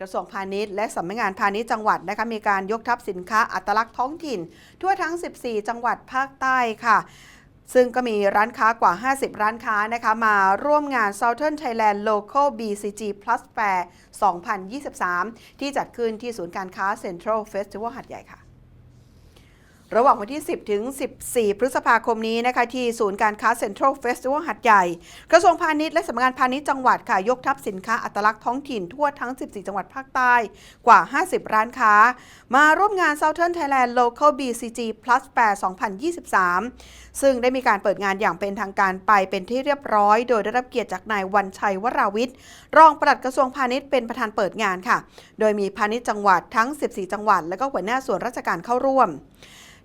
กระทรวงพาณิชย์และสำนักงานพาณิชย์จังหวัดนะคะมีการยกทับสินค้าอัตลักษณ์ท้องถิ่น ทั่วทั้ง 14 จังหวัดภาคใต้ค่ะ ซึ่งก็มีร้านค้ากว่า 50 ร้านค้านะคะมาร่วมงาน Southern Thailand Local BCG Plus Fair 2023 ที่จัดขึ้นที่ศูนย์การค้า Central Festival หัดใหญ่ค่ะ ระหว่างวันที่ 10 ถึง 14 พฤษภาคมนี้นะคะที่ศูนย์การค้าเซ็นทรัลเฟสติวัลหัดใหญ่ กระทรวงพาณิชย์และสำนักงานพาณิชย์จังหวัดค่ะ ยกทัพสินค้าอัตลักษณ์ท้องถิ่นทั่วทั้ง 14 จังหวัดภาคใต้กว่า 50 ร้านค้า มาร่วมงาน Southern Thailand Local BCG Plus Fair 2023 ซึ่งได้มีการเปิดงานอย่างเป็นทางการไปเป็นที่เรียบร้อย โดยได้รับเกียรติจากนายวันชัยวราวิทย์รองปลัดกระทรวงพาณิชย์เป็นประธานเปิดงานค่ะ โดยมีพาณิชย์จังหวัดทั้ง 14 จังหวัด และก็หัวหน้าส่วนราชการเข้าร่วม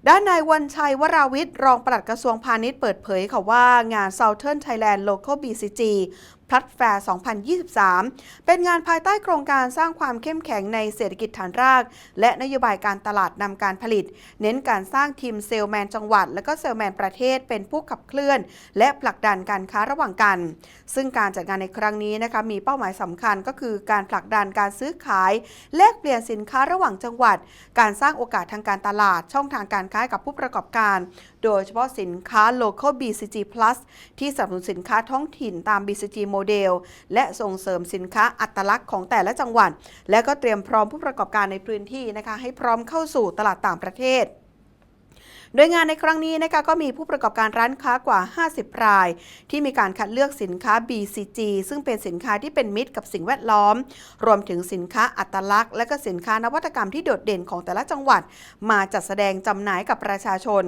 ด้านนายวันชัยวราวิทย์รองปลัดกระทรวงพาณิชย์เปิดเผยค่ะว่างาน Southern Thailand Local BCG พัดแฟร์ 2023 เป็นงานภายใต้โครงการสร้างความเข้มแข็งในเศรษฐกิจฐานราก และนโยบายการตลาดนำการผลิต เน้นการสร้างทีมเซลแมนจังหวัด และก็เซลแมนประเทศเป็นผู้ขับเคลื่อน และผลักดันการค้าระหว่างกัน ซึ่งการจัดงานในครั้งนี้นะคะมีเป้าหมายสำคัญก็คือการผลักดันการซื้อขาย แลกเปลี่ยนสินค้าระหว่างจังหวัด การสร้างโอกาสทางการตลาด ช่องทางการค้ากับผู้ประกอบการ โดยเฉพาะสินค้า local BCG plus ที่สนับสนุนสินค้าท้องถิ่นตาม BCG model และส่งเสริมสินค้าอัตลักษณ์ของแต่ละจังหวัด และก็เตรียมพร้อมผู้ประกอบการในพื้นที่นะคะให้พร้อมเข้าสู่ตลาดต่างประเทศ โดยงานในครั้งนี้นะคะก็มีผู้ประกอบการร้านค้ากว่า 50 ราย ที่มีการคัดเลือกสินค้า BCG ซึ่งเป็นสินค้าที่เป็นมิตรกับสิ่งแวดล้อม รวมถึงสินค้าอัตลักษณ์ และก็สินค้านวัตกรรมที่โดดเด่นของแต่ละจังหวัด มาจัดแสดงจำหน่ายกับประชาชน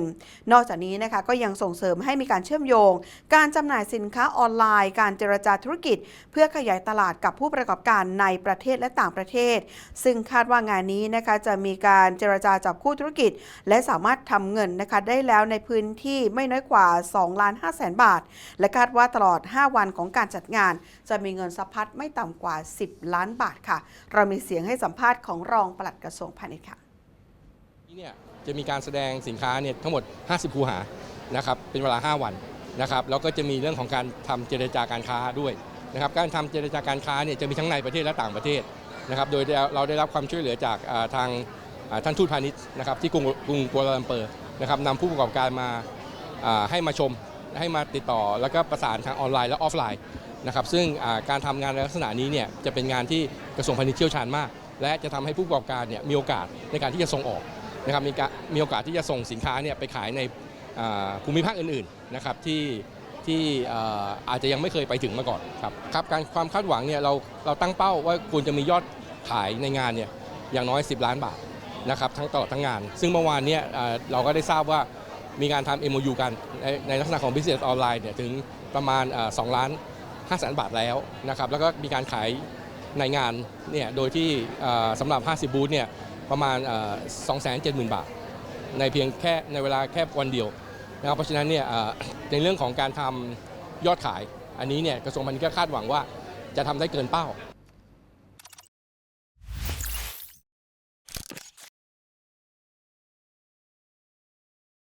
นอกจากนี้นะคะก็ยังส่งเสริมให้มีการเชื่อมโยง การจำหน่ายสินค้าออนไลน์ การเจรจาธุรกิจ เพื่อขยายตลาดกับผู้ประกอบการในประเทศและต่างประเทศ ซึ่งคาดว่างานนี้นะคะจะมีการเจรจาจับคู่ธุรกิจ และสามารถทำเงินนะคะได้แล้วในพื้นที่ไม่น้อยกว่า2ล้าน5แสนบาท และคาดว่าตลอด 5 วันของการจัดงาน จะมีเงินสะพัดไม่ต่ำกว่า 10 ล้านบาทค่ะ เรามีเสียงให้สัมภาษณ์ของรองปลัดกระทรวงพาณิชย์ค่ะที่เนี่ยจะมีการแสดงสินค้าเนี่ยทั้งหมด 50 คูหานะครับเป็นเวลา 5 วันนะครับแล้วก็จะมีเรื่องของการทำเจรจาการค้าด้วยนะครับการทำเจรจาการค้าเนี่ยจะมีทั้งในประเทศและต่างประเทศนะครับโดยเราได้รับความช่วยเหลือจากทางท่านทูตพาณิชย์นะครับที่กรุงกรุงกัวลาลัมเปอร์ นะครับนำผู้ประกอบการมาให้มาชมให้มาติดต่อแล้วก็ประสานทางออนไลน์และออฟไลน์นะครับซึ่งการทำงานในลักษณะนี้เนี่ยจะเป็นงานที่กระทรวงพาณิชย์เชี่ยวชาญมาก และจะทำให้ผู้ประกอบการเนี่ยมีโอกาสในการที่จะส่งออกนะครับมีการมีโอกาสที่จะส่งสินค้าเนี่ยไปขายในภูมิภาคอื่นๆนะครับที่ที่อาอาจจะยังไม่เคยไปถึงมาก่อนครับครับการความคาดหวังเนี่ยเราเราตั้งเป้าว่าควรจะมียอดขายในงานเนี่ยอย่างน้อย 10 ล้านบาท นะครับทั้งตลอดทั้งงาน ซึ่งเมื่อวานเนี่ยเราก็ได้ทราบว่ามีการทำ MOU กันในในลักษณะของ Business Online เนี่ยถึงประมาณอ่า2ล้าน5แสนบาทแล้วนะครับแล้วก็มีการขายในงานเนี่ยโดยที่สำหรับ 50 บูธเนี่ยประมาณ 2 7 0 0 0 0 บาท ในเพียงแค่ในเวลาแค่วันเดียวนะครับเพราะฉะนั้นเนี่ยในเรื่องของการทำยอดขาย อันนี้เนี่ยกระทรวงพาณิชย์ก็คาดหวังว่าจะทำได้เกินเป้า